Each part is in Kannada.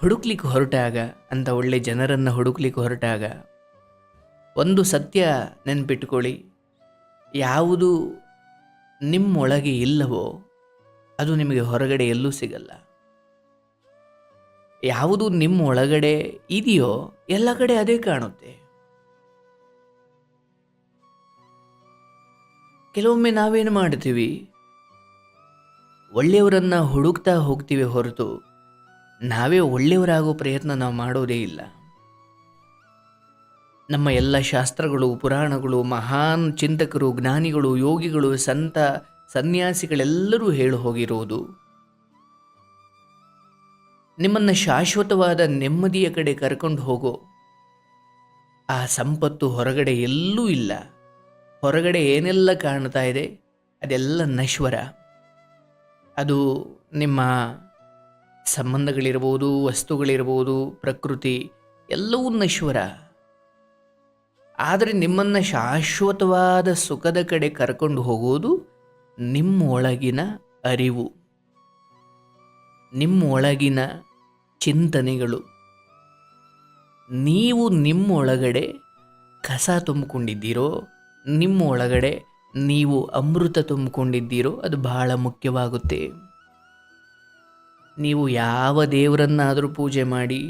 ಹುಡುಕ್ಲಿಕ್ಕೆ ಹೊರಟಾಗ ಅಂತ ಒಳ್ಳೆ ಜನರನ್ನು ಹುಡುಕ್ಲಿಕ್ಕೆ ಹೊರಟಾಗ ಒಂದು ಸತ್ಯ ನೆನ್ಪಿಟ್ಕೊಳ್ಳಿ. ಯಾವುದು ನಿಮ್ಮೊಳಗೆ ಇಲ್ಲವೋ, ಅದು ನಿಮಗೆ ಹೊರಗಡೆ ಎಲ್ಲೂ ಸಿಗಲ್ಲ. ಯಾವುದು ನಿಮ್ಮ ಒಳಗಡೆ ಇದೆಯೋ, ಎಲ್ಲ ಕಡೆ ಅದೇ ಕಾಣುತ್ತೆ. ಕೆಲವೊಮ್ಮೆ ನಾವೇನು ಮಾಡ್ತೀವಿ? ಒಳ್ಳೆಯವರನ್ನ ಹುಡುಕ್ತಾ ಹೋಗ್ತೀವಿ ಹೊರತು ನಾವೇ ಒಳ್ಳೆಯವರಾಗೋ ಪ್ರಯತ್ನ ನಾವು ಮಾಡೋದೇ ಇಲ್ಲ. ನಮ್ಮ ಎಲ್ಲ ಶಾಸ್ತ್ರಗಳು, ಪುರಾಣಗಳು, ಮಹಾನ್ ಚಿಂತಕರು, ಜ್ಞಾನಿಗಳು, ಯೋಗಿಗಳು, ಸಂತ, ಸನ್ಯಾಸಿಗಳೆಲ್ಲರೂ ಹೇಳಿ ಹೋಗಿರುವುದು ನಿಮ್ಮನ್ನು ಶಾಶ್ವತವಾದ ನೆಮ್ಮದಿಯ ಕಡೆ ಕರ್ಕೊಂಡು ಹೋಗೋ ಆ ಸಂಪತ್ತು ಹೊರಗಡೆ ಎಲ್ಲೂ ಇಲ್ಲ. ಹೊರಗಡೆ ಏನೆಲ್ಲ ಕಾಣ್ತಾ ಇದೆ, ಅದೆಲ್ಲ ನಶ್ವರ. ಅದು ನಿಮ್ಮ ಸಂಬಂಧಗಳಿರ್ಬೋದು, ವಸ್ತುಗಳಿರ್ಬೋದು, ಪ್ರಕೃತಿ ಎಲ್ಲವೂ ನಶ್ವರ ಆದರೆ ನಿಮ್ಮನ್ನು ಶಾಶ್ವತವಾದ ಸುಖದ ಕಡೆ ಕರ್ಕೊಂಡು ಹೋಗುವುದು ನಿಮ್ಮ ಒಳಗಿನ ಅರಿವು. ನಿಮ್ಮ ಒಳಗಿನ ಚಿಂತನೆಗಳು. ನೀವು ನಿಮ್ಮ ಒಳಗಡೆ ಕಸ ತುಂಬಿಕೊಂಡಿದ್ದೀರೋ ನಿಮ್ಮ ಒಳಗಡೆ ನೀವು ಅಮೃತ ತುಂಬಿಕೊಂಡಿದ್ದೀರೋ, ಅದು ಬಹಳ ಮುಖ್ಯವಾಗುತ್ತೆ. ನೀವು ಯಾವ ದೇವರನ್ನಾದರೂ ಪೂಜೆ ಮಾಡಿ,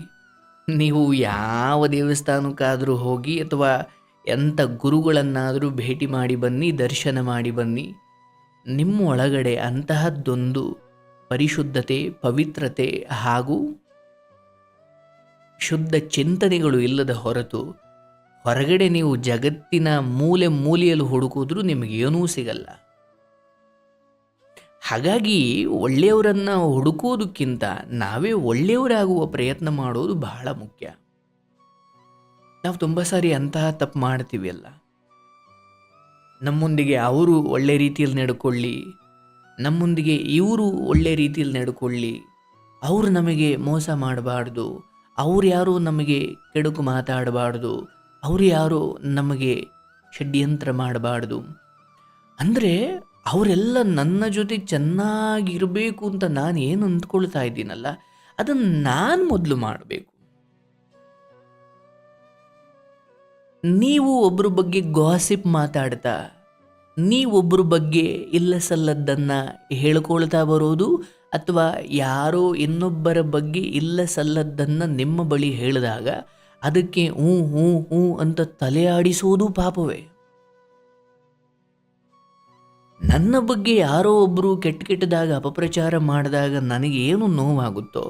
ನೀವು ಯಾವ ದೇವಸ್ಥಾನಕ್ಕಾದರೂ ಹೋಗಿ ಅಥವಾ ಎಂಥ ಗುರುಗಳನ್ನಾದರೂ ಭೇಟಿ ಮಾಡಿ ಬನ್ನಿ, ದರ್ಶನ ಮಾಡಿ ಬನ್ನಿ, ನಿಮ್ಮ ಒಳಗಡೆ ಅಂತಹದ್ದೊಂದು ಪರಿಶುದ್ಧತೆ, ಪವಿತ್ರತೆ ಹಾಗೂ ಶುದ್ಧ ಚಿಂತನೆಗಳು ಇಲ್ಲದ ಹೊರತು ಹೊರಗಡೆ ನೀವು ಜಗತ್ತಿನ ಮೂಲೆ ಮೂಲೆಯಲ್ಲಿ ಹುಡುಕಿದ್ರೂ ನಿಮಗೇನೂ ಸಿಗಲ್ಲ. ಹಾಗಾಗಿ ಒಳ್ಳೆಯವರನ್ನು ಹುಡುಕೋದಕ್ಕಿಂತ ನಾವೇ ಒಳ್ಳೆಯವರಾಗುವ ಪ್ರಯತ್ನ ಮಾಡೋದು ಬಹಳ ಮುಖ್ಯ. ನಾವು ತುಂಬ ಸಾರಿ ಅಂತಹ ತಪ್ಪು ಮಾಡ್ತೀವಿ ಅಲ್ಲ. ನಮ್ಮೊಂದಿಗೆ ಅವರು ಒಳ್ಳೆ ರೀತಿಯಲ್ಲಿ ನಡ್ಕೊಳ್ಳಿ, ನಮ್ಮೊಂದಿಗೆ ಇವರು ಒಳ್ಳೆ ರೀತಿಯಲ್ಲಿ ನಡ್ಕೊಳ್ಳಿ, ಅವರು ನಮಗೆ ಮೋಸ ಮಾಡಬಾರ್ದು, ಅವ್ರು ಯಾರು ನಮಗೆ ಕೆಡುಕು ಮಾತಾಡಬಾರ್ದು, ಅವ್ರು ಯಾರು ನಮಗೆ ಷಡ್ಯಂತ್ರ ಮಾಡಬಾರ್ದು. ಅಂದರೆ ಅವರೆಲ್ಲ ನನ್ನ ಜೊತೆ ಚೆನ್ನಾಗಿರಬೇಕು ಅಂತ ನಾನು ಏನು ಅಂದ್ಕೊಳ್ತಾ ಇದ್ದೀನಲ್ಲ ಅದನ್ನು ನಾನು ಮೊದಲು ಮಾಡಬೇಕು. ನೀವು ಒಬ್ಬರ ಬಗ್ಗೆ ಗಾಸಿಪ್ ಮಾತಾಡ್ತಾ ನೀವೊಬ್ಬರ ಬಗ್ಗೆ ಇಲ್ಲ ಸಲ್ಲದ್ದನ್ನು ಹೇಳ್ಕೊಳ್ತಾ ಬರೋದು, ಅಥವಾ ಯಾರೋ ಇನ್ನೊಬ್ಬರ ಬಗ್ಗೆ ಇಲ್ಲ ಸಲ್ಲದ್ದನ್ನು ನಿಮ್ಮ ಬಳಿ ಹೇಳಿದಾಗ, ಅದಕ್ಕೆ ಹ್ಞೂ ಹ್ಞೂ ಹ್ಞೂ ಅಂತ ತಲೆ ಆಡಿಸೋದು ಪಾಪವೇ. ನನ್ನ ಬಗ್ಗೆ ಯಾರೋ ಒಬ್ಬರು ಕೆಟ್ಟ ಕೆಟ್ಟದಾಗ ಅಪಪ್ರಚಾರ ಮಾಡಿದಾಗ ನನಗೇನು ನೋವಾಗುತ್ತೋ,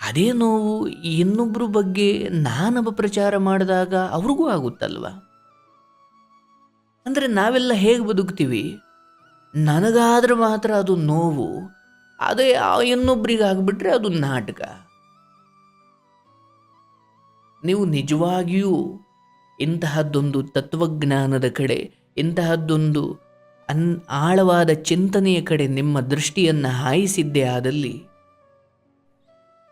ಅದೇ ನೋವು ಇನ್ನೊಬ್ಬರ ಬಗ್ಗೆ ನಾನು ಅಪಪ್ರಚಾರ ಮಾಡಿದಾಗ ಅವ್ರಿಗೂ ಆಗುತ್ತಲ್ವ? ಅಂದರೆ ನಾವೆಲ್ಲ ಹೇಗೆ ಬದುಕ್ತೀವಿ? ನನಗಾದ್ರೆ ಮಾತ್ರ ಅದು ನೋವು, ಅದೇ ಇನ್ನೊಬ್ರಿಗೆ ಆಗಿಬಿಟ್ರೆ ಅದು ನಾಟಕ. ನೀವು ನಿಜವಾಗಿಯೂ ಇಂತಹದ್ದೊಂದು ತತ್ವಜ್ಞಾನದ ಕಡೆ, ಇಂತಹದ್ದೊಂದು ಅನ್ ಆಳವಾದ ಚಿಂತನೆಯ ಕಡೆ ನಿಮ್ಮ ದೃಷ್ಟಿಯನ್ನು ಹಾಯಿಸಿದ್ದೇ ಆದಲ್ಲಿ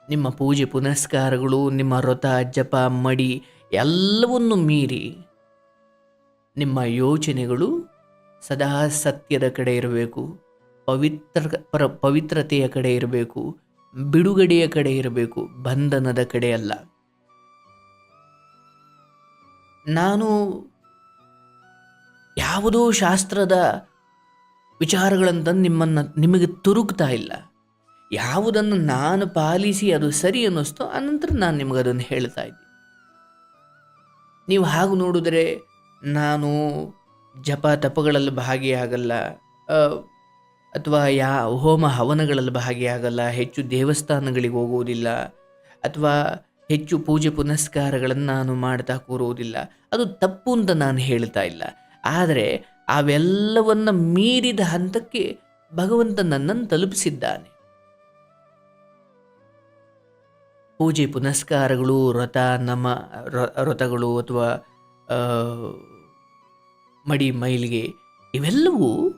ನಿಮ್ಮ ಪೂಜೆ ಪುನಸ್ಕಾರಗಳು, ನಿಮ್ಮ ವ್ರತ, ಜಪ, ಮಡಿ ಎಲ್ಲವನ್ನು ಮೀರಿ ನಿಮ್ಮ ಯೋಚನೆಗಳು ಸದಾ ಸತ್ಯದ ಕಡೆ ಇರಬೇಕು. ಪವಿತ್ರ, ಪರ, ಪವಿತ್ರತೆಯ ಕಡೆ ಇರಬೇಕು. ಬಿಡುಗಡೆಯ ಕಡೆ ಇರಬೇಕು. ಬಂಧನದ ಕಡೆ ಅಲ್ಲ. ನಾನು ಯಾವುದೋ ಶಾಸ್ತ್ರದ ವಿಚಾರಗಳಂತ ನಿಮ್ಮನ್ನು ನಿಮಗೆ ತುರುಕ್ತಾ ಇಲ್ಲ. ಯಾವುದನ್ನು ನಾನು ಪಾಲಿಸಿ ಅದು ಸರಿ ಅನ್ನಿಸ್ತೋ ಅನಂತರ ನಾನು ನಿಮಗೆ ಅದನ್ನು ಹೇಳ್ತಾ ಇದ್ದೀನಿ. ನೀವು ಹಾಗೆ ನೋಡಿದರೆ ನಾನು ಜಪ ತಪಗಳಲ್ಲಿ ಭಾಗಿಯಾಗಲ್ಲ ಅಥವಾ ಯಾ ಹೋಮ ಹವನಗಳಲ್ಲಿ ಭಾಗಿಯಾಗಲ್ಲ, ಹೆಚ್ಚು ದೇವಸ್ಥಾನಗಳಿಗೆ ಹೋಗುವುದಿಲ್ಲ, ಅಥವಾ ಹೆಚ್ಚು ಪೂಜೆ ಪುನಸ್ಕಾರಗಳನ್ನು ನಾನು ಮಾಡ್ತಾ ಕೂರುವುದಿಲ್ಲ. ಅದು ತಪ್ಪು ಅಂತ ನಾನು ಹೇಳ್ತಾ ಇಲ್ಲ. ಆದರೆ ಅವೆಲ್ಲವನ್ನು ಮೀರಿದ ಹಂತಕ್ಕೆ ಭಗವಂತ ನನ್ನನ್ನು ತಲುಪಿಸಿದ್ದಾನೆ. ಪೂಜೆ ಪುನಸ್ಕಾರಗಳು ವ್ರತ ನಮ ವ್ರತಗಳು ಅಥವಾ ಮಡಿ, ಮೈಲಿಗೆ ಇವೆಲ್ಲವೂ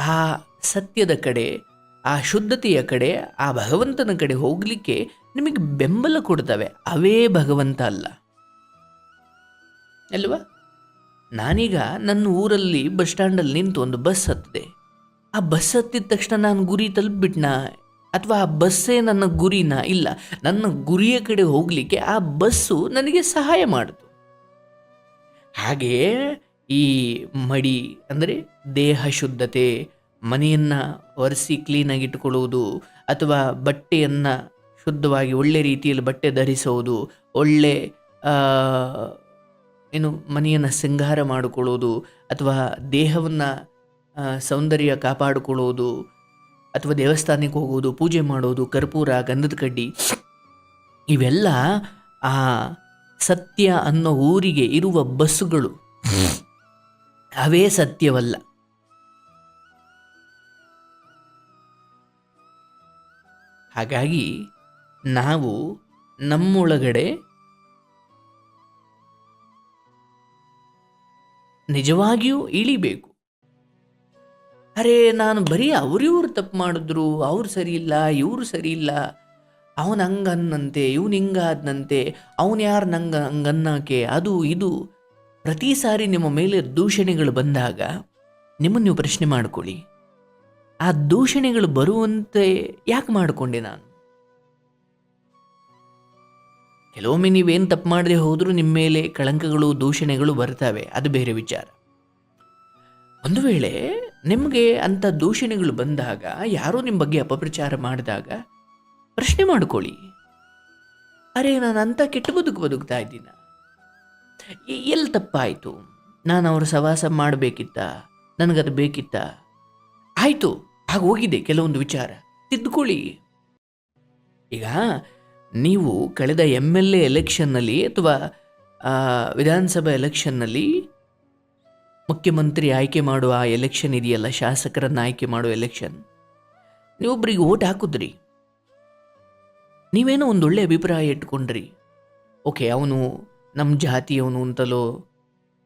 ಆ ಸತ್ಯದ ಕಡೆ, ಆ ಶುದ್ಧತೆಯ ಕಡೆ, ಆ ಭಗವಂತನ ಕಡೆ ಹೋಗಲಿಕ್ಕೆ ನಿಮಗೆ ಬೆಂಬಲ ಕೊಡ್ತವೆ. ಅವೇ ಭಗವಂತ ಅಲ್ಲ. ಅಲ್ವಾ? ನಾನೀಗ ನನ್ನ ಊರಲ್ಲಿ ಬಸ್ ಸ್ಟ್ಯಾಂಡಲ್ಲಿ ನಿಂತು ಒಂದು ಬಸ್ ಹತ್ತಿದೆ. ಆ ಬಸ್ ಹತ್ತಿದ ತಕ್ಷಣ ನಾನು ಗುರಿ ತಲುಪಿಬಿಟ್ನಾ? ಅಥವಾ ಆ ಬಸ್ಸೇ ನನ್ನ ಗುರಿನ? ಇಲ್ಲ, ನನ್ನ ಗುರಿಯ ಕಡೆ ಹೋಗಲಿಕ್ಕೆ ಆ ಬಸ್ಸು ನನಗೆ ಸಹಾಯ ಮಾಡಿತು. ಹಾಗೆಯೇ ಈ ಮಡಿ, ಅಂದರೆ ದೇಹ ಶುದ್ಧತೆ, ಮನೆಯನ್ನು ಒರೆಸಿ ಕ್ಲೀನಾಗಿ ಇಟ್ಟುಕೊಳ್ಳುವುದು ಅಥವಾ ಬಟ್ಟೆಯನ್ನು ಶುದ್ಧವಾಗಿ ಒಳ್ಳೆ ರೀತಿಯಲ್ಲಿ ಬಟ್ಟೆ ಧರಿಸುವುದು ಒಳ್ಳೆ ಏನು ಮನೆಯನ್ನು ಸಿಂಗಾರ ಮಾಡಿಕೊಳ್ಳೋದು ಅಥವಾ ದೇಹವನ್ನು ಸೌಂದರ್ಯ ಕಾಪಾಡಿಕೊಳ್ಳೋದು ಅಥವಾ ದೇವಸ್ಥಾನಕ್ಕೆ ಹೋಗೋದು, ಪೂಜೆ ಮಾಡೋದು, ಕರ್ಪೂರ, ಗಂಧದ ಕಡ್ಡಿ, ಇವೆಲ್ಲ ಆ ಸತ್ಯ ಅನ್ನೋ ಊರಿಗೆ ಇರುವ ಬಸ್ಸುಗಳು. ಅವೇ ಸತ್ಯವಲ್ಲ. ಹಾಗಾಗಿ ನಾವು ನಮ್ಮೊಳಗಡೆ ನಿಜವಾಗಿಯೂ ಇಳಿಬೇಕು. ಅರೆ, ನಾನು ಬರೀ ಅವ್ರಿವ್ರು ತಪ್ಪು ಮಾಡಿದ್ರು, ಅವ್ರು ಸರಿ ಇಲ್ಲ, ಇವರು ಸರಿ ಇಲ್ಲ. ಅವನು ಹಂಗನ್ನಂತೆ ಇವನು ಹಿಂಗಾದನಂತೆ ಅವನು ಯಾರು ನಂಗೆ ಹಂಗನ್ನಕ್ಕೆ ಅದು ಇದು. ಪ್ರತಿ ಸಾರಿ ನಿಮ್ಮ ಮೇಲೆ ದೂಷಣೆಗಳು ಬಂದಾಗ ನಿಮ್ಮನ್ನು ನೀವು ಪ್ರಶ್ನೆ ಮಾಡ್ಕೊಳ್ಳಿ. ಆ ದೂಷಣೆಗಳು ಬರುವಂತೆ ಯಾಕೆ ಮಾಡಿಕೊಂಡೆ ನಾನು? ಕೆಲವೊಮ್ಮೆ ನೀವೇನು ತಪ್ಪು ಮಾಡದೆ ಹೋದರೂ ನಿಮ್ಮ ಮೇಲೆ ಕಳಂಕಗಳು, ದೂಷಣೆಗಳು ಬರ್ತವೆ. ಅದು ಬೇರೆ ವಿಚಾರ. ಒಂದು ವೇಳೆ ನಿಮಗೆ ಅಂಥ ದೂಷಣೆಗಳು ಬಂದಾಗ, ಯಾರೋ ನಿಮ್ಮ ಬಗ್ಗೆ ಅಪಪ್ರಚಾರ ಮಾಡಿದಾಗ ಪ್ರಶ್ನೆ ಮಾಡಿಕೊಳ್ಳಿ. ಅರೆ, ನಾನು ಅಂಥ ಕೆಟ್ಟ ಬದುಕು ಬದುಕ್ತಾ ಇದ್ದೀನ? ಎಲ್ಲಿ ತಪ್ಪಾಯಿತು? ನಾನು ಅವರ ಸವಾಸ ಮಾಡಬೇಕಿತ್ತ? ನನಗದು ಬೇಕಿತ್ತ? ಆಯಿತು ಹಾಗೆ ಹೋಗಿದೆ ಕೆಲವೊಂದು ವಿಚಾರ. ತಿದ್ದುಕೊಳ್ಳಿ ಈಗ ನೀವು ಕಳೆದ ಎಂ ಎಲ್ ಎ ಎಲೆಕ್ಷನ್ನಲ್ಲಿ ಅಥವಾ ವಿಧಾನಸಭಾ ಎಲೆಕ್ಷನ್ನಲ್ಲಿ ಮುಖ್ಯಮಂತ್ರಿ ಆಯ್ಕೆ ಮಾಡುವ ಆ ಎಲೆಕ್ಷನ್ ಇದೆಯಲ್ಲ, ಶಾಸಕರನ್ನು ಆಯ್ಕೆ ಮಾಡುವ ಎಲೆಕ್ಷನ್ ನೀವೊಬ್ಬರಿಗೆ ಓಟ್ ಹಾಕಿದ್ರಿ. ನೀವೇನೋ ಒಂದು ಒಳ್ಳೆ ಅಭಿಪ್ರಾಯ ಇಟ್ಕೊಂಡ್ರಿ. ಓಕೆ, ಅವನು ನಮ್ಮ ಜಾತಿಯವನು ಅಂತಲೋ,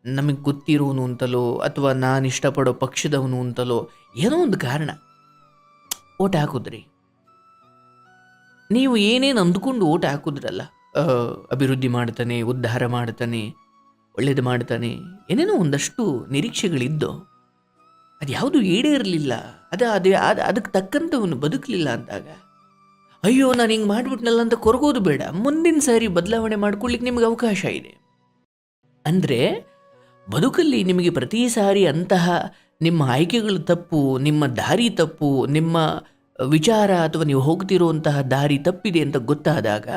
ನಮಗೆ ಗೊತ್ತಿರೋನು ಅಂತಲೋ, ಅಥವಾ ನಾನು ಇಷ್ಟಪಡೋ ಪಕ್ಷದವನು ಅಂತಲೋ, ಏನೋ ಒಂದು ಕಾರಣ. ಓಟ್ ಹಾಕಿದ್ರಿ. ನೀವು ಏನೇನು ಅಂದ್ಕೊಂಡು ಓಟ ಹಾಕಿದ್ರಲ್ಲ? ಅಭಿವೃದ್ಧಿ ಮಾಡ್ತಾನೆ, ಉದ್ಧಾರ ಮಾಡ್ತಾನೆ, ಒಳ್ಳೇದು ಮಾಡ್ತಾನೆ, ಏನೇನೋ ಒಂದಷ್ಟು ನಿರೀಕ್ಷೆಗಳಿದ್ದು, ಅದು ಯಾವುದು ಈಡೇರಲಿಲ್ಲ ಅದ, ಅದೇ, ಅದು ಅದಕ್ಕೆ ತಕ್ಕಂತೆ ಅವನು ಬದುಕಲಿಲ್ಲ ಅಂದಾಗ, ಅಯ್ಯೋ, ನಾನು ಹಿಂಗೆ ಮಾಡಿಬಿಟ್ನಲ್ಲ ಅಂತ ಕೊರಗೋದು ಬೇಡ. ಮುಂದಿನ ಸಾರಿ ಬದಲಾವಣೆ ಮಾಡ್ಕೊಳ್ಳಿಕ್ಕೆ ನಿಮಗೆ ಅವಕಾಶ ಇದೆ. ಅಂದರೆ, ಬದುಕಲ್ಲಿ ನಿಮಗೆ ಪ್ರತಿ ಸಾರಿ ಅಂತಹ ನಿಮ್ಮ ಆಯ್ಕೆಗಳು ತಪ್ಪು, ನಿಮ್ಮ ದಾರಿ ತಪ್ಪು, ನಿಮ್ಮ ವಿಚಾರ ಅಥವಾ ನೀವು ಹೋಗ್ತಿರುವಂತಹ ದಾರಿ ತಪ್ಪಿದೆ ಅಂತ ಗೊತ್ತಾದಾಗ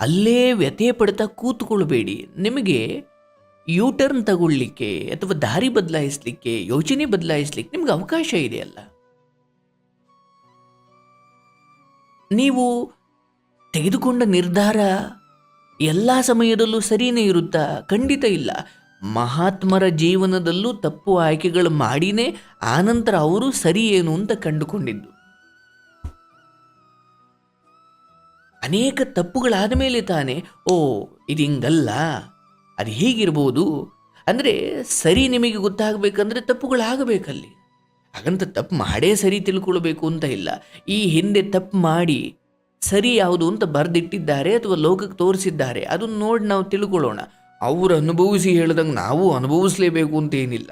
ಅಲ್ಲೇ ವ್ಯಥೆ ಪಡ್ತಾ ಕೂತ್ಕೊಳ್ಬೇಡಿ. ನಿಮಗೆ ಯೂ ಟರ್ನ್ ತಗೊಳ್ಳಿಕ್ಕೆ ಅಥವಾ ದಾರಿ ಬದಲಾಯಿಸಲಿಕ್ಕೆ, ಯೋಚನೆ ಬದಲಾಯಿಸಲಿಕ್ಕೆ ನಿಮ್ಗೆ ಅವಕಾಶ ಇದೆಯಲ್ಲ ನೀವು ತೆಗೆದುಕೊಂಡ ನಿರ್ಧಾರ ಎಲ್ಲ ಸಮಯದಲ್ಲೂ ಸರಿನೇ ಇರುತ್ತಾ? ಖಂಡಿತ ಇಲ್ಲ. ಮಹಾತ್ಮರ ಜೀವನದಲ್ಲೂ ತಪ್ಪು ಆಯ್ಕೆಗಳು ಮಾಡಿನೇ ಆನಂತರ ಅವರು ಸರಿ ಏನು ಅಂತ ಕಂಡುಕೊಂಡಿದ್ದು. ಅನೇಕ ತಪ್ಪುಗಳಾದ ಮೇಲೆ ತಾನೆ, ಓ ಇದು ಹಿಂಗಲ್ಲ ಅದು ಹೀಗಿರ್ಬೋದು. ಅಂದರೆ ಸರಿ ನಿಮಗೆ ಗೊತ್ತಾಗಬೇಕಂದ್ರೆ ತಪ್ಪುಗಳಾಗಬೇಕಲ್ಲಿ. ಹಾಗಂತ ತಪ್ಪು ಮಾಡೇ ಸರಿ ತಿಳ್ಕೊಳ್ಬೇಕು ಅಂತ ಇಲ್ಲ. ಈ ಹಿಂದೆ ತಪ್ಪು ಮಾಡಿ ಸರಿ ಯಾವುದು ಅಂತ ಬರೆದಿಟ್ಟಿದ್ದಾರೆ ಅಥವಾ ಲೋಕಕ್ಕೆ ತೋರಿಸಿದ್ದಾರೆ, ಅದನ್ನು ನೋಡಿ ನಾವು ತಿಳ್ಕೊಳ್ಳೋಣ. ಅವರು ಅನುಭವಿಸಿ ಹೇಳ್ದಂಗೆ ನಾವು ಅನುಭವಿಸ್ಲೇಬೇಕು ಅಂತ ಏನಿಲ್ಲ.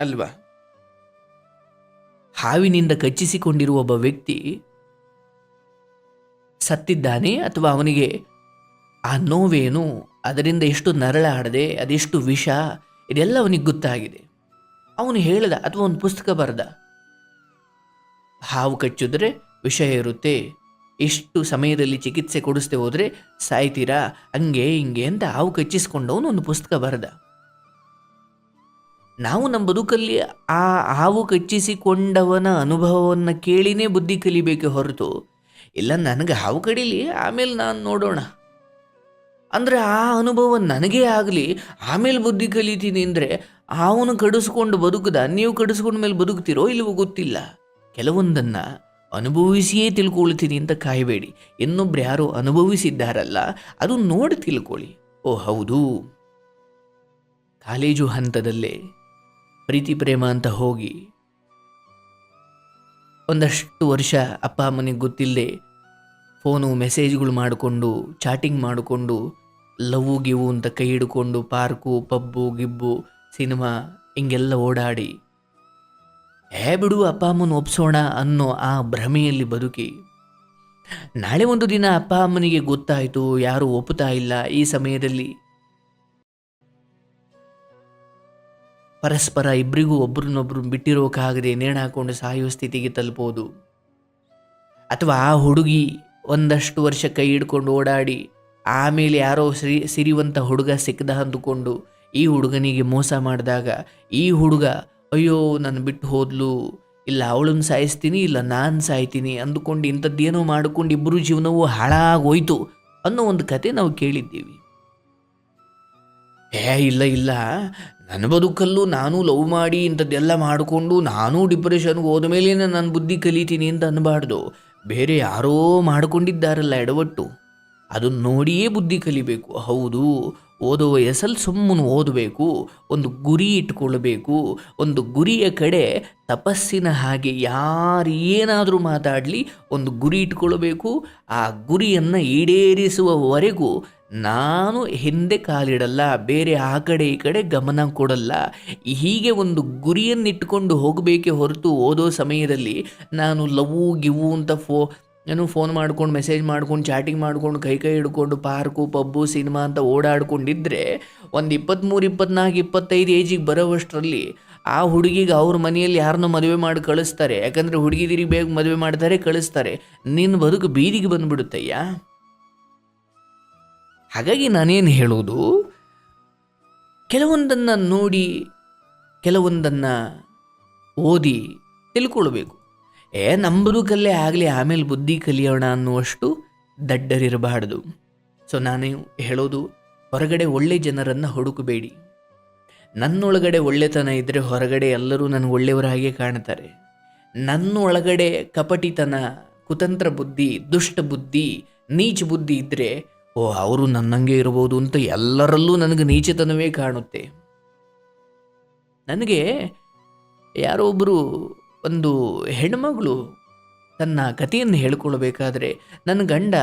ಅಲ್ವಾ? ಹಾವಿನಿಂದ ಕಚ್ಚಿಸಿಕೊಂಡಿರುವ ಒಬ್ಬ ವ್ಯಕ್ತಿ ಸತ್ತಿದ್ದಾನೆ ಅಥವಾ ಅವನಿಗೆ, ಆ ನೋವೇನು, ಅದರಿಂದ ಎಷ್ಟು ನರಳಾಡದೆ, ಅದೆಷ್ಟು ವಿಷ, ಇದೆಲ್ಲ ಅವನಿಗೆ ಗೊತ್ತಾಗಿದೆ. ಅವನು ಹೇಳಿದ ಅಥವಾ ಒಂದು ಪುಸ್ತಕ ಬರೆದ. ಹಾವು ಕಚ್ಚಿದ್ರೆ ವಿಷ ಇರುತ್ತೆ ಎಷ್ಟು ಸಮಯದಲ್ಲಿ ಚಿಕಿತ್ಸೆ ಕೊಡಿಸ್ದೆ ಹೋದರೆ ಸಾಯ್ತೀರಾ, ಹಂಗೆ ಹಿಂಗೆ ಅಂತ ಹಾವು ಕಚ್ಚಿಸ್ಕೊಂಡವನು ಒಂದು ಪುಸ್ತಕ ಬರೆದ. ನಾವು ನಮ್ಮ ಬದುಕಲ್ಲಿ ಆ ಹಾವು ಕಚ್ಚಿಸಿಕೊಂಡವನ ಅನುಭವವನ್ನು ಕೇಳಿನೇ ಬುದ್ಧಿ ಕಲಿಬೇಕೆ ಹೊರತು ಇಲ್ಲ, ನನಗೆ ಹಾವು ಕಡೀಲಿ, ಆಮೇಲೆ ನಾನು ನೋಡೋಣ. ಅಂದರೆ ಆ ಅನುಭವ ನನಗೇ ಆಗಲಿ, ಆಮೇಲೆ ಬುದ್ಧಿ ಕಲಿತೀನಿ ಅಂದರೆ ಅವನು ಕಡಿಸ್ಕೊಂಡು ಬದುಕದ, ನೀವು ಕಡಿಸ್ಕೊಂಡ ಮೇಲೆ ಬದುಕ್ತಿರೋ ಇಲ್ಲವೋ ಗೊತ್ತಿಲ್ಲ. ಕೆಲವೊಂದನ್ನು ಅನುಭವಿಸಿಯೇ ತಿಳ್ಕೊಳ್ತೀನಿ ಅಂತ ಕಾಯಬೇಡಿ. ಇನ್ನೊಬ್ರು ಯಾರು ಅನುಭವಿಸಿದ್ದಾರಲ್ಲ, ಅದು ನೋಡಿ ತಿಳ್ಕೊಳ್ಳಿ. ಓ, ಹೌದು. ಕಾಲೇಜು ಹಂತದಲ್ಲೇ ಪ್ರೀತಿ ಪ್ರೇಮ ಅಂತ ಹೋಗಿ ಒಂದಷ್ಟು ವರ್ಷ ಅಪ್ಪ ಅಮ್ಮನಿಗೆ ಗೊತ್ತಿಲ್ಲದೆ ಫೋನು ಮೆಸೇಜ್ಗಳು ಮಾಡಿಕೊಂಡು, ಚಾಟಿಂಗ್ ಮಾಡಿಕೊಂಡು, ಲವ್ ಗಿವು ಅಂತ ಕೈ ಹಿಡ್ಕೊಂಡು ಪಾರ್ಕು, ಪಬ್ಬು, ಗಿಬ್ಬು, ಸಿನಿಮಾ ಹಿಂಗೆಲ್ಲ ಓಡಾಡಿ. ಹೇ ಬಿಡು, ಅಪ್ಪ ಅಮ್ಮನ ಒಪ್ಸೋಣ ಅನ್ನೋ ಆ ಭ್ರಮೆಯಲ್ಲಿ ಬದುಕಿ. ನಾಳೆ ಒಂದು ದಿನ ಅಪ್ಪ ಅಮ್ಮನಿಗೆ ಗೊತ್ತಾಯಿತು, ಯಾರು ಒಪ್ಪುತ್ತಾ ಇಲ್ಲ ಈ ಸಮಯದಲ್ಲಿ. ಪರಸ್ಪರ ಇಬ್ಬರಿಗೂ ಒಬ್ರನ್ನೊಬ್ರು ಬಿಟ್ಟಿರೋಕ್ಕಾಗದೆ ನೇಣ ಹಾಕೊಂಡು ಸಾಯುವ ಸ್ಥಿತಿಗೆ ತಲುಪೋದು. ಅಥವಾ ಆ ಹುಡುಗಿ ಒಂದಷ್ಟು ವರ್ಷ ಕೈ ಹಿಡ್ಕೊಂಡು ಓಡಾಡಿ, ಆಮೇಲೆ ಯಾರೋ ಸಿರಿ, ಸಿರಿವಂತ ಹುಡುಗ ಸಿಕ್ಕದ ಅಂದುಕೊಂಡು ಈ ಹುಡುಗನಿಗೆ ಮೋಸ ಮಾಡಿದಾಗ, ಈ ಹುಡುಗ, ಅಯ್ಯೋ, ನಾನು ಬಿಟ್ಟು ಹೋದ್ಲು. ಇಲ್ಲ, ಅವಳನ್ನು ಸಾಯಿಸ್ತೀನಿ, ಇಲ್ಲ, ನಾನು ಸಾಯ್ತೀನಿ ಅಂದುಕೊಂಡು ಇಂಥದ್ದೇನೋ ಮಾಡಿಕೊಂಡು ಇಬ್ಬರು ಜೀವನವು ಹಾಳಾಗೋಯ್ತು ಅನ್ನೋ ಒಂದು ಕತೆ ನಾವು ಕೇಳಿದ್ದೀವಿ. ಏ, ಇಲ್ಲ ಇಲ್ಲ. ನನ್ನ ಬದುಕಲ್ಲೂ ನಾನು ಲವ್ ಮಾಡಿ ಇಂಥದ್ದೆಲ್ಲ ಮಾಡಿಕೊಂಡು ನಾನು ಡಿಪ್ರೆಷನ್ಗೆ ಹೋದ ಮೇಲೆ ನನ್ನ ಬುದ್ಧಿ ಕಲಿತೀನಿ ಅಂತ ಅನ್ನಬಾರ್ದು ಬೇರೆ ಯಾರೋ ಮಾಡಿಕೊಂಡಿದ್ದಾರಲ್ಲ ಎಡವಟ್ಟು. ಅದನ್ನು ನೋಡಿಯೇ ಬುದ್ಧಿ ಕಲಿಬೇಕು. ಹೌದು, ಓದೋ ವಯಸ್ಸಲ್ಲಿ ಸುಮ್ಮನೆ ಓದಬೇಕು, ಒಂದು ಗುರಿ ಇಟ್ಕೊಳ್ಬೇಕು, ಒಂದು ಗುರಿಯ ಕಡೆ ತಪಸ್ಸಿನ ಹಾಗೆ ಯಾರು ಏನಾದರೂ ಮಾತಾಡಲಿ, ಒಂದು ಗುರಿ ಇಟ್ಕೊಳ್ಬೇಕು, ಆ ಗುರಿಯನ್ನು ಈಡೇರಿಸುವವರೆಗೂ ನಾನು ಹಿಂದೆ ಕಾಲಿಡಲ್ಲ, ಬೇರೆ ಆ ಕಡೆ ಈ ಕಡೆ ಗಮನ ಕೊಡಲ್ಲ. ಹೀಗೆ ಒಂದು ಗುರಿಯನ್ನಿಟ್ಟುಕೊಂಡು ಹೋಗಬೇಕೆ ಹೊರತು ಓದೋ ಸಮಯದಲ್ಲಿ ನಾನು ಲವು ಗಿವು ಅಂತ ಫೋ ನಾನು ಫೋನ್ ಮಾಡ್ಕೊಂಡು, ಮೆಸೇಜ್ ಮಾಡ್ಕೊಂಡು, ಚಾಟಿಂಗ್ ಮಾಡ್ಕೊಂಡು, ಕೈ ಕೈ ಹಿಡ್ಕೊಂಡು, ಪಾರ್ಕು, ಪಬ್ಬು, ಸಿನಿಮಾ ಅಂತ ಓಡಾಡ್ಕೊಂಡಿದ್ದರೆ ಒಂದು ಇಪ್ಪತ್ತ್ಮೂರು ಇಪ್ಪತ್ನಾಲ್ಕು, ಇಪ್ಪತ್ತೈದು ಏಜಿಗೆ ಬರೋವಷ್ಟರಲ್ಲಿ ಆ ಹುಡುಗಿಗೆ ಅವ್ರ ಮನೆಯಲ್ಲಿ ಯಾರನ್ನೋ ಮದುವೆ ಮಾಡಿ ಕಳಿಸ್ತಾರೆ. ಯಾಕಂದರೆ ಹುಡುಗಿದಿರಿಗೆ ಬೇಗ ಮದುವೆ ಮಾಡ್ತಾರೆ, ಕಳಿಸ್ತಾರೆ. ನಿನ್ನ ಬದುಕು ಬೀದಿಗೆ ಬಂದ್ಬಿಡುತ್ತಯ್ಯ. ಹಾಗಾಗಿ ನಾನೇನು ಹೇಳೋದು ಕೆಲವೊಂದನ್ನು ನೋಡಿ, ಕೆಲವೊಂದನ್ನು ಓದಿ ತಿಳ್ಕೊಳ್ಬೇಕು. ಏ ನಮ್ಮ ಕಲ್ಲೇ ಆಗಲಿ, ಆಮೇಲೆ ಬುದ್ಧಿ ಕಲಿಯೋಣ ಅನ್ನುವಷ್ಟು ದಡ್ಡರಿರಬಾರ್ದು. ಸೊ, ನಾನು ಹೇಳೋದು, ಹೊರಗಡೆ ಒಳ್ಳೆ ಜನರನ್ನು ಹುಡುಕಬೇಡಿ. ನನ್ನೊಳಗಡೆ ಒಳ್ಳೆತನ ಇದ್ದರೆ ಹೊರಗಡೆ ಎಲ್ಲರೂ ನನಗೆ ಒಳ್ಳೆಯವರಾಗೆ ಕಾಣ್ತಾರೆ. ನನ್ನೊಳಗಡೆ ಕಪಟಿತನ, ಕುತಂತ್ರ ಬುದ್ಧಿ, ದುಷ್ಟ ಬುದ್ಧಿ, ನೀಚ ಬುದ್ಧಿ ಇದ್ದರೆ ಓ, ಅವರು ನನ್ನಂಗೆ ಇರಬಹುದು ಅಂತ ಎಲ್ಲರಲ್ಲೂ ನನಗೆ ನೀಚತನವೇ ಕಾಣುತ್ತೆ. ನನಗೆ ಯಾರೋ ಒಬ್ಬರು ಒಂದು ಹೆಣ್ಮಗಳು ತನ್ನ ಕಥೆಯನ್ನು ಹೇಳಿಕೊಳ್ಳಬೇಕಾದ್ರೆ ನನ್ನ ಗಂಡ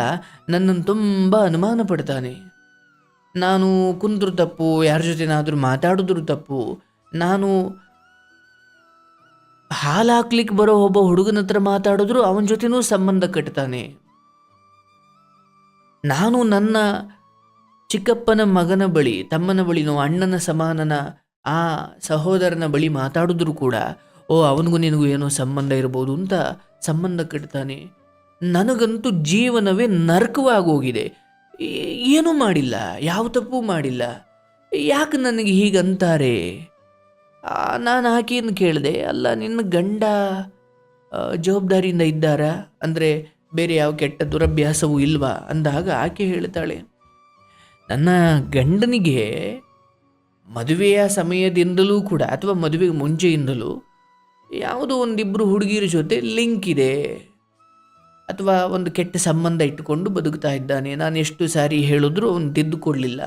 ನನ್ನನ್ನು ತುಂಬ ಅನುಮಾನ ಪಡ್ತಾನೆ. ನಾನು ಕುಂದ್ರು ತಪ್ಪು, ಯಾರ ಜೊತೆನಾದರೂ ಮಾತಾಡಿದ್ರು ತಪ್ಪು, ನಾನು ಹಾಲು ಹಾಕ್ಲಿಕ್ಕೆ ಬರೋ ಒಬ್ಬ ಹುಡುಗನ ಹತ್ರ ಮಾತಾಡಿದ್ರು ಅವನ ಜೊತೆನೂ ಸಂಬಂಧ ಕಟ್ತಾನೆ. ನಾನು ನನ್ನ ಚಿಕ್ಕಪ್ಪನ ಮಗನ ಬಳಿ, ತಮ್ಮನ ಬಳಿನೋ ಅಣ್ಣನ ಸಮಾನನ, ಆ ಸಹೋದರನ ಬಳಿ ಮಾತಾಡಿದ್ರು ಕೂಡ, ಓ, ಅವನಿಗೂ ನಿನಗೂ ಏನೋ ಸಂಬಂಧ ಇರ್ಬೋದು ಅಂತ ಸಂಬಂಧ ಕಟ್ತಾನೆ. ನನಗಂತೂ ಜೀವನವೇ ನರ್ಕವಾಗೋಗಿದೆ. ಏನೂ ಮಾಡಿಲ್ಲ, ಯಾವ ತಪ್ಪು ಮಾಡಿಲ್ಲ. ಯಾಕೆ ನನಗೆ ಹೀಗಂತಾರೆ? ನಾನು ಆಕೆಯನ್ನು ಕೇಳಿದೆ, ಅಲ್ಲ, ನಿನ್ನ ಗಂಡ ಜವಾಬ್ದಾರಿಯಿಂದ ಇದ್ದಾರಾ? ಅಂದರೆ ಬೇರೆ ಯಾವ ಕೆಟ್ಟ ದುರಭ್ಯಾಸವೂ ಇಲ್ವಾ? ಅಂದಾಗ ಆಕೆ ಹೇಳ್ತಾಳೆ, ನನ್ನ ಗಂಡನಿಗೆ ಮದುವೆಯ ಸಮಯದಿಂದಲೂ ಕೂಡ ಅಥವಾ ಮದುವೆಗೆ ಮುಂಚೆಯಿಂದಲೂ ಯಾವುದೋ ಒಂದಿಬ್ಬರು ಹುಡುಗಿಯರ ಜೊತೆ ಲಿಂಕ್ ಇದೆ ಅಥವಾ ಒಂದು ಕೆಟ್ಟ ಸಂಬಂಧ ಇಟ್ಟುಕೊಂಡು ಬದುಕ್ತಾ ಇದ್ದಾನೆ. ನಾನು ಎಷ್ಟು ಸಾರಿ ಹೇಳಿದ್ರೂ ಅವನು ತಿದ್ದುಕೊಳ್ಳಿಲ್ಲ.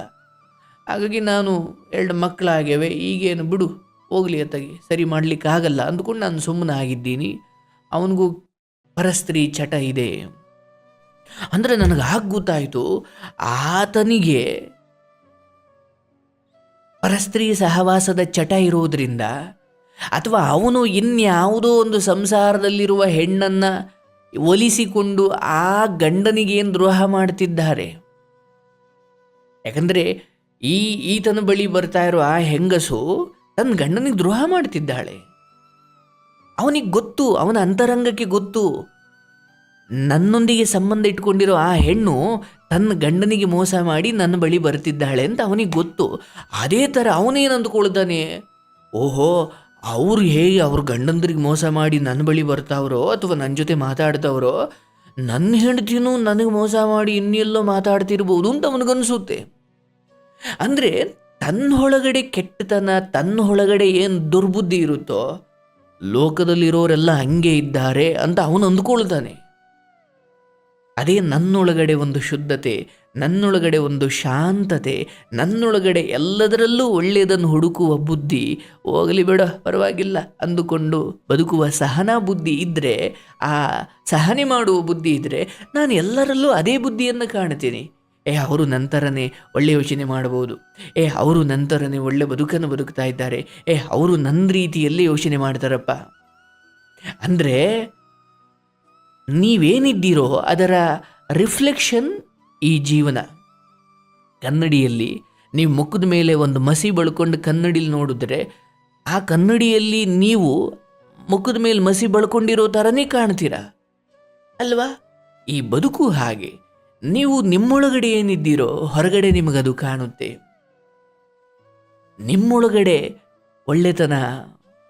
ಹಾಗಾಗಿ ನಾನು ಎರಡು ಮಕ್ಕಳಾಗ್ಯವೆ, ಈಗೇನು ಬಿಡು, ಹೋಗ್ಲಿ ಅತ್ತಾಗಿ, ಸರಿ ಮಾಡಲಿಕ್ಕಾಗಲ್ಲ ಅಂದ್ಕೊಂಡು ನಾನು ಸುಮ್ಮನೆ ಆಗಿದ್ದೀನಿ ಅವನಿಗೂ ಪರಸ್ತ್ರೀ ಚಟ ಇದೆ. ಅಂದರೆ ನನಗೆ ಆಗ ಗೊತ್ತಾಯಿತು, ಆತನಿಗೆ ಪರಸ್ತ್ರೀ ಸಹವಾಸದ ಚಟ ಇರೋದ್ರಿಂದ ಅಥವಾ ಅವನು ಇನ್ಯಾವುದೋ ಒಂದು ಸಂಸಾರದಲ್ಲಿರುವ ಹೆಣ್ಣನ್ನು ಒಲಿಸಿಕೊಂಡು ಆ ಗಂಡನಿಗೆ ಏನು ದ್ರೋಹ ಮಾಡ್ತಿದ್ದಾರೆ? ಯಾಕಂದರೆ ಈ ಈತನ ಬಳಿ ಬರ್ತಾ ಇರೋ ಆ ಹೆಂಗಸು ತನ್ನ ಗಂಡನಿಗೆ ದ್ರೋಹ ಮಾಡ್ತಿದ್ದಾಳೆ. ಅವನಿಗೆ ಗೊತ್ತು, ಅವನ ಅಂತರಂಗಕ್ಕೆ ಗೊತ್ತು. ನನ್ನೊಂದಿಗೆ ಸಂಬಂಧ ಇಟ್ಕೊಂಡಿರೋ ಆ ಹೆಣ್ಣು ತನ್ನ ಗಂಡನಿಗೆ ಮೋಸ ಮಾಡಿ ನನ್ನ ಬಳಿ ಬರ್ತಿದ್ದಾಳೆ ಅಂತ ಅವನಿಗೆ ಗೊತ್ತು. ಅದೇ ಥರ ಅವನೇನು ಅಂದ್ಕೊಳ್ತಾನೆ ಓಹೋ, ಅವ್ರು ಹೇಗೆ ಅವ್ರ ಗಂಡಂದ್ರಿಗೆ ಮೋಸ ಮಾಡಿ ನನ್ನ ಬಳಿ ಬರ್ತಾವ್ರೋ ಅಥವಾ ನನ್ನ ಜೊತೆ ಮಾತಾಡ್ತಾವ್ರೋ, ನನ್ನ ಹೆಂಡತಿನೂ ನನಗೆ ಮೋಸ ಮಾಡಿ ಇನ್ನೆಲ್ಲೋ ಮಾತಾಡ್ತಿರ್ಬೋದು ಅಂತ ಅವನಿಗನ್ಸುತ್ತೆ. ಅಂದರೆ ತನ್ನೊಳಗಡೆ ಕೆಟ್ಟತನ ತನ್ನೊಳಗಡೆ ಏನು ದುರ್ಬುದ್ಧಿ ಇರುತ್ತೋ ಲೋಕದಲ್ಲಿರೋರೆಲ್ಲ ಹಂಗೆ ಇದ್ದಾರೆ ಅಂತ ಅವನು ಅಂದ್ಕೊಳ್ತಾನೆ. ಅದೇ ನನ್ನೊಳಗಡೆ ಒಂದು ಶುದ್ಧತೆ, ನನ್ನೊಳಗಡೆ ಒಂದು ಶಾಂತತೆ, ನನ್ನೊಳಗಡೆ ಎಲ್ಲದರಲ್ಲೂ ಒಳ್ಳೆಯದನ್ನು ಹುಡುಕುವ ಬುದ್ಧಿ, ಹೋಗಲಿ ಬೇಡ, ಪರವಾಗಿಲ್ಲ ಅಂದುಕೊಂಡು ಬದುಕುವ ಸಹನಾ ಬುದ್ಧಿ ಇದ್ದರೆ ಆ ಸಹನೆ ಮಾಡುವ ಬುದ್ಧಿ ಇದ್ದರೆ ನಾನು ಎಲ್ಲರಲ್ಲೂ ಅದೇ ಬುದ್ಧಿಯನ್ನು ಕಾಣ್ತೀನಿ. ಏ, ಅವರು ನಂತರನೇ ಒಳ್ಳೆ ಯೋಚನೆ ಮಾಡಬಹುದು. ಏ, ಅವರು ನಂತರನೇ ಒಳ್ಳೆ ಬದುಕನ್ನು ಬದುಕ್ತಾ ಇದ್ದಾರೆ. ಏ, ಅವರು ನನ್ನ ರೀತಿಯಲ್ಲಿ ಯೋಚನೆ ಮಾಡ್ತಾರಪ್ಪ. ಅಂದರೆ, ನೀವೇನಿದ್ದೀರೋ ಅದರ ರಿಫ್ಲೆಕ್ಷನ್ ಈ ಜೀವನ. ಕನ್ನಡಿಯಲ್ಲಿ, ನೀವು ಮುಖದ ಮೇಲೆ ಒಂದು ಮಸಿ ಬಳ್ಕೊಂಡು ಕನ್ನಡಿಲಿ ನೋಡಿದ್ರೆ, ಆ ಕನ್ನಡಿಯಲ್ಲಿ ನೀವು ಮುಖದ ಮೇಲೆ ಮಸಿ ಬಳ್ಕೊಂಡಿರೋ ಥರನೇ ಕಾಣ್ತೀರಾ? ಅಲ್ವಾ? ಈ ಬದುಕು ಹಾಗೆ. ನೀವು ನಿಮ್ಮೊಳಗಡೆ ಏನಿದ್ದೀರೋ ಹೊರಗಡೆ ನಿಮಗದು ಕಾಣುತ್ತೆ. ನಿಮ್ಮೊಳಗಡೆ ಒಳ್ಳೆತನ,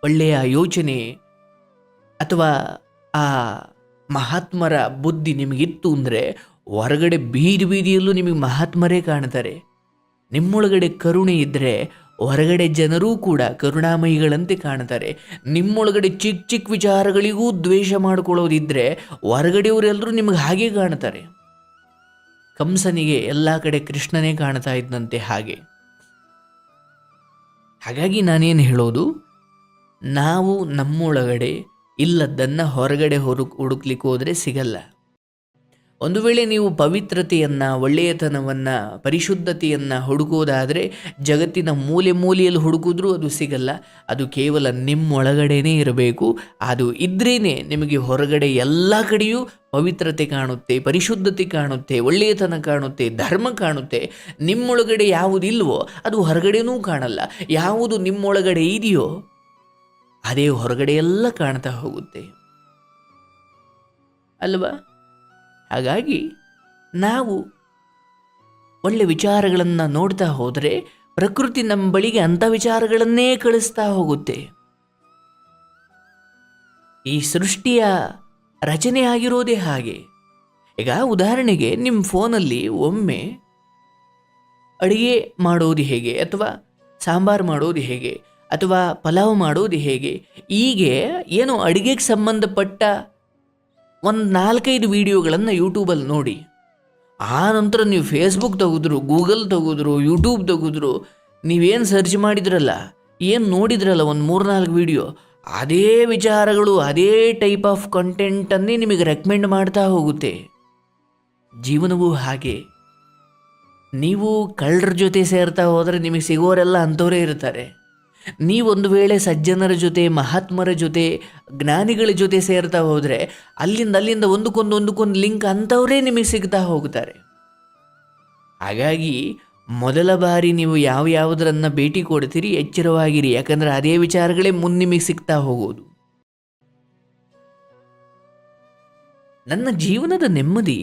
ಒಳ್ಳೆಯ ಯೋಚನೆ ಅಥವಾ ಆ ಮಹಾತ್ಮರ ಬುದ್ಧಿ ನಿಮಗಿತ್ತು ಅಂದರೆ ಹೊರಗಡೆ ಬೀದಿ ಬೀದಿಯಲ್ಲೂ ನಿಮಗೆ ಮಹಾತ್ಮರೇ ಕಾಣ್ತಾರೆ. ನಿಮ್ಮೊಳಗಡೆ ಕರುಣೆ ಇದ್ದರೆ ಹೊರಗಡೆ ಜನರೂ ಕೂಡ ಕರುಣಾಮಯಿಗಳಂತೆ ಕಾಣ್ತಾರೆ. ನಿಮ್ಮೊಳಗಡೆ ಚಿಕ್ಕ ಚಿಕ್ಕ ವಿಚಾರಗಳಿಗೂ ದ್ವೇಷ ಮಾಡ್ಕೊಳ್ಳೋದಿದ್ದರೆ ಹೊರಗಡೆಯವರೆಲ್ಲರೂ ನಿಮಗೆ ಹಾಗೆ ಕಾಣ್ತಾರೆ. ಕಂಸನಿಗೆ ಎಲ್ಲ ಕಡೆ ಕೃಷ್ಣನೇ ಕಾಣ್ತಾ ಇದ್ದಂತೆ ಹಾಗೆ. ಹಾಗಾಗಿ ನಾನೇನು ಹೇಳೋದು? ನಾವು ನಮ್ಮೊಳಗಡೆ ಇಲ್ಲದ್ದನ್ನು ಹೊರಗಡೆ ಹುಡುಕ್ ಹುಡುಕ್ಲಿಕ್ಕೆ ಹೋದರೆ ಸಿಗಲ್ಲ. ಒಂದು ವೇಳೆ ನೀವು ಪವಿತ್ರತೆಯನ್ನು, ಒಳ್ಳೆಯತನವನ್ನು, ಪರಿಶುದ್ಧತೆಯನ್ನು ಹುಡುಕೋದಾದರೆ ಜಗತ್ತಿನ ಮೂಲೆ ಮೂಲೆಯಲ್ಲಿ ಹುಡುಕಿದ್ರೂ ಅದು ಸಿಗಲ್ಲ. ಅದು ಕೇವಲ ನಿಮ್ಮೊಳಗಡೆನೇ ಇರಬೇಕು. ಅದು ಇದ್ರೇ ನಿಮಗೆ ಹೊರಗಡೆ ಎಲ್ಲ ಕಡೆಯೂ ಪವಿತ್ರತೆ ಕಾಣುತ್ತೆ, ಪರಿಶುದ್ಧತೆ ಕಾಣುತ್ತೆ, ಒಳ್ಳೆಯತನ ಕಾಣುತ್ತೆ, ಧರ್ಮ ಕಾಣುತ್ತೆ. ನಿಮ್ಮೊಳಗಡೆ ಯಾವುದಿಲ್ವೋ ಅದು ಹೊರಗಡೆನೂ ಕಾಣಲ್ಲ. ಯಾವುದು ನಿಮ್ಮೊಳಗಡೆ ಇದೆಯೋ ಅದೇ ಹೊರಗಡೆ ಎಲ್ಲ ಕಾಣ್ತಾ ಹೋಗುತ್ತೆ. ಅಲ್ವಾ? ಹಾಗಾಗಿ ನಾವು ಒಳ್ಳೆ ವಿಚಾರಗಳನ್ನು ನೋಡ್ತಾ ಹೋದರೆ ಪ್ರಕೃತಿ ನಮ್ಮ ಬಳಿಗೆ ಅಂಥ ವಿಚಾರಗಳನ್ನೇ ಕಳಿಸ್ತಾ ಹೋಗುತ್ತೆ. ಈ ಸೃಷ್ಟಿಯ ರಚನೆ ಆಗಿರೋದೇ ಹಾಗೆ. ಈಗ ಉದಾಹರಣೆಗೆ ನಿಮ್ಮ ಫೋನಲ್ಲಿ ಒಮ್ಮೆ ಅಡಿಗೆ ಮಾಡೋದು ಹೇಗೆ ಅಥವಾ ಸಾಂಬಾರು ಮಾಡೋದು ಹೇಗೆ ಅಥವಾ ಪಲಾವ್ ಮಾಡೋದು ಹೇಗೆ, ಹೀಗೆ ಏನು ಅಡುಗೆಗೆ ಸಂಬಂಧಪಟ್ಟ ಒಂದು ನಾಲ್ಕೈದು ವಿಡಿಯೋಗಳನ್ನು ಯೂಟ್ಯೂಬಲ್ಲಿ ನೋಡಿ. ಆ ನಂತರ ನೀವು ಫೇಸ್ಬುಕ್ ತೆಗೆದ್ರು ಗೂಗಲ್ ತೆಗೆದ್ರು ಯೂಟ್ಯೂಬ್ ತೆಗೆದ್ರು, ನೀವೇನು ಸರ್ಚ್ ಮಾಡಿದ್ರಲ್ಲ, ಏನು ನೋಡಿದ್ರಲ್ಲ ಒಂದು ಮೂರು ನಾಲ್ಕು ವಿಡಿಯೋ, ಅದೇ ವಿಚಾರಗಳು, ಅದೇ ಟೈಪ್ ಆಫ್ ಕಂಟೆಂಟನ್ನೇ ನಿಮಗೆ ರೆಕಮೆಂಡ್ ಮಾಡ್ತಾ ಹೋಗುತ್ತೆ. ಜೀವನವೂ ಹಾಗೆ. ನೀವು ಕಳ್ಳರ ಜೊತೆ ಸೇರ್ತಾ ಹೋದರೆ ನಿಮಗೆ ಸಿಗೋರೆಲ್ಲ ಅಂಥವರೇ ಇರ್ತಾರೆ. ನೀವೊಂದು ವೇಳೆ ಸಜ್ಜನರ ಜೊತೆ, ಮಹಾತ್ಮರ ಜೊತೆ, ಜ್ಞಾನಿಗಳ ಜೊತೆ ಸೇರ್ತಾ ಹೋದರೆ ಅಲ್ಲಿಂದ ಅಲ್ಲಿಂದ ಒಂದಕ್ಕೊಂದು ಒಂದಕ್ಕೊಂದು ಲಿಂಕ್ ಅಂಥವರೇ ನಿಮಗೆ ಸಿಗ್ತಾ ಹೋಗ್ತಾರೆ ಹಾಗಾಗಿ ಮೊದಲ ಬಾರಿ ನೀವು ಯಾವ ಯಾವುದರನ್ನು ಭೇಟಿ ಕೊಡ್ತೀರಿ ಎಚ್ಚರವಾಗಿರಿ. ಯಾಕಂದ್ರೆ ಅದೇ ವಿಚಾರಗಳೇ ಮುಂದೆ ನಿಮಗೆ ಸಿಗ್ತಾ ಹೋಗೋದು. ನನ್ನ ಜೀವನದ ನೆಮ್ಮದಿ,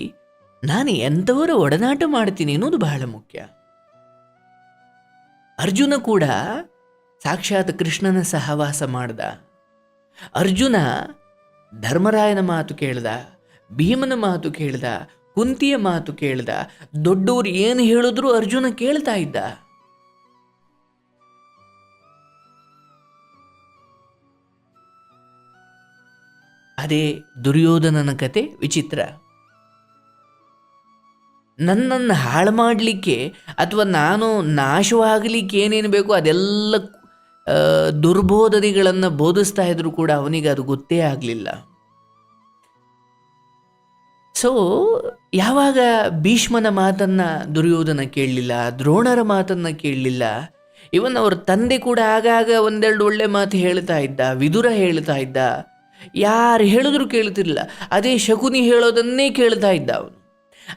ನಾನು ಎಂಥವರ ಒಡನಾಟ ಮಾಡ್ತೀನಿ ಅನ್ನೋದು ಬಹಳ ಮುಖ್ಯ. ಅರ್ಜುನ ಕೂಡ ಸಾಕ್ಷಾತ್ ಕೃಷ್ಣನ ಸಹವಾಸ ಮಾಡ್ದ. ಅರ್ಜುನ ಧರ್ಮರಾಯನ ಮಾತು ಕೇಳ್ದ, ಭೀಮನ ಮಾತು ಕೇಳ್ದ, ಕುಂತಿಯ ಮಾತು ಕೇಳ್ದ, ದೊಡ್ಡವರು ಏನು ಹೇಳಿದ್ರು ಅರ್ಜುನ ಕೇಳ್ತಾ ಇದ್ದ. ಅದೇ ದುರ್ಯೋಧನನ ಕತೆ ವಿಚಿತ್ರ. ನನ್ನನ್ನು ಹಾಳು ಮಾಡಲಿಕ್ಕೆ ಅಥವಾ ನಾನು ನಾಶವಾಗಲಿಕ್ಕೆ ಏನೇನು ಬೇಕೋ ಅದೆಲ್ಲ ದುರ್ಬೋಧನೆಗಳನ್ನು ಬೋಧಿಸ್ತಾ ಇದ್ರು ಕೂಡ ಅವನಿಗೆ ಅದು ಗೊತ್ತೇ ಆಗಲಿಲ್ಲ. ಸೊ ಯಾವಾಗ ಭೀಷ್ಮನ ಮಾತನ್ನ ದುರ್ಯೋಧನ ಕೇಳಲಿಲ್ಲ, ದ್ರೋಣರ ಮಾತನ್ನ ಕೇಳಲಿಲ್ಲ ಇವನ್ ಅವ್ರ ತಂದೆ ಕೂಡ ಆಗಾಗ ಒಂದೆರಡು ಒಳ್ಳೆ ಮಾತು ಹೇಳ್ತಾ ಇದ್ದ, ವಿದುರ ಹೇಳ್ತಾ ಇದ್ದ, ಯಾರು ಹೇಳಿದ್ರು ಕೇಳ್ತಿರ್ಲಿಲ್ಲ. ಅದೇ ಶಕುನಿ ಹೇಳೋದನ್ನೇ ಕೇಳ್ತಾ ಇದ್ದ ಅವನು.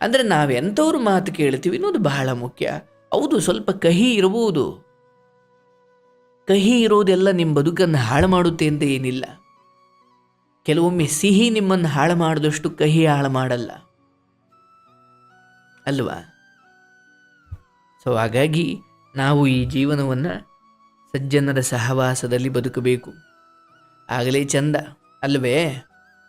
ಅಂದರೆ ನಾವೆಂಥವ್ರ ಮಾತು ಕೇಳ್ತೀವಿ ಅನ್ನೋದು ಬಹಳ ಮುಖ್ಯ. ಹೌದು, ಸ್ವಲ್ಪ ಕಹಿ ಇರಬಹುದು. ಕಹಿ ಇರೋದೆಲ್ಲ ನಿಮ್ಮ ಬದುಕನ್ನು ಹಾಳು ಮಾಡುತ್ತೆ ಅಂತ ಏನಿಲ್ಲ. ಕೆಲವೊಮ್ಮೆ ಸಿಹಿ ನಿಮ್ಮನ್ನು ಹಾಳು ಮಾಡಿದಷ್ಟು ಕಹಿ ಹಾಳು ಮಾಡಲ್ಲ. ಅಲ್ವಾ? ಸೊ ಹಾಗಾಗಿ ನಾವು ಈ ಜೀವನವನ್ನು ಸಜ್ಜನರ ಸಹವಾಸದಲ್ಲಿ ಬದುಕಬೇಕು. ಆಗಲೇ ಚಂದ, ಅಲ್ವೇ?